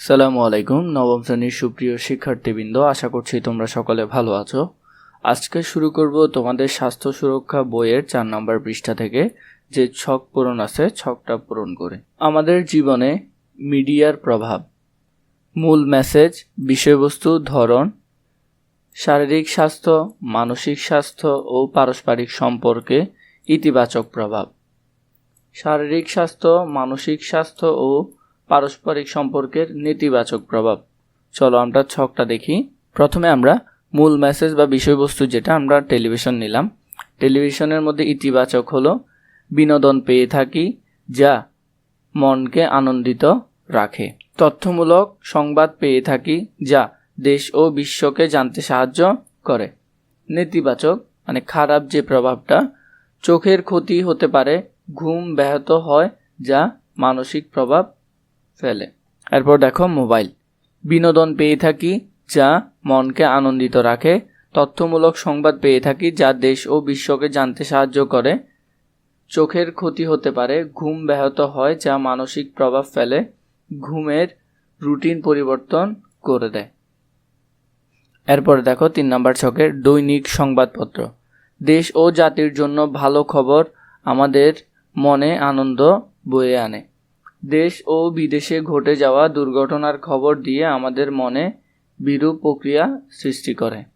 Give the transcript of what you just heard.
সালামু আলাইকুম, নবম শ্রেণির সুপ্রিয় শিক্ষার্থীবৃন্দ, আশা করছি তোমরা সকলে ভালো আছো। আজকে শুরু করব তোমাদের স্বাস্থ্য সুরক্ষা বইয়ের চার নম্বর পৃষ্ঠা থেকে, যে ছক পূরণ আছে, ছকটা পূরণ করে। আমাদের জীবনে মিডিয়ার প্রভাব, মূল মেসেজ, বিষয়বস্তু, ধরন, শারীরিক স্বাস্থ্য, মানসিক স্বাস্থ্য ও পারস্পরিক সম্পর্কে ইতিবাচক প্রভাব, শারীরিক স্বাস্থ্য, মানসিক স্বাস্থ্য ও পারস্পরিক সম্পর্কের নেতিবাচক প্রভাব। চলো আমরা ছকটা দেখি। প্রথমে আমরা মূল মেসেজ বা বিষয়বস্তু যেটা আমরা টেলিভিশন নিলাম। টেলিভিশনের মধ্যে ইতিবাচক হলো, বিনোদন পেয়ে থাকি যা মনকে আনন্দিত রাখে। তথ্যমূলক সংবাদ পেয়ে থাকি যা দেশ ও বিশ্বকে জানতে সাহায্য করে। নেতিবাচক মানে খারাপ যে প্রভাবটা, চোখের ক্ষতি হতে পারে, ঘুম ব্যাহত হয় যা মানসিক প্রভাব ফেলে এরপর দেখো মোবাইল। বিনোদন পেয়ে থাকি যা মনকে আনন্দিত রাখে। তথ্যমূলক সংবাদ পেয়ে থাকি যা দেশ ও বিশ্বকে জানতে সাহায্য করে। চোখের ক্ষতি হতে পারে, ঘুম ব্যাহত হয় যা মানসিক প্রভাব ফেলে, ঘুমের রুটিন পরিবর্তন করে দেয়। এরপরে দেখো তিন নম্বর ছকের দৈনিক সংবাদপত্র। দেশ ও জাতির জন্য ভালো খবর আমাদের মনে আনন্দ বয়ে আনে। দেশ ও বিদেশে ঘটে যাওয়া দুর্ঘটনার খবর দিয়ে আমাদের মনে বিরূপ প্রক্রিয়া সৃষ্টি করে।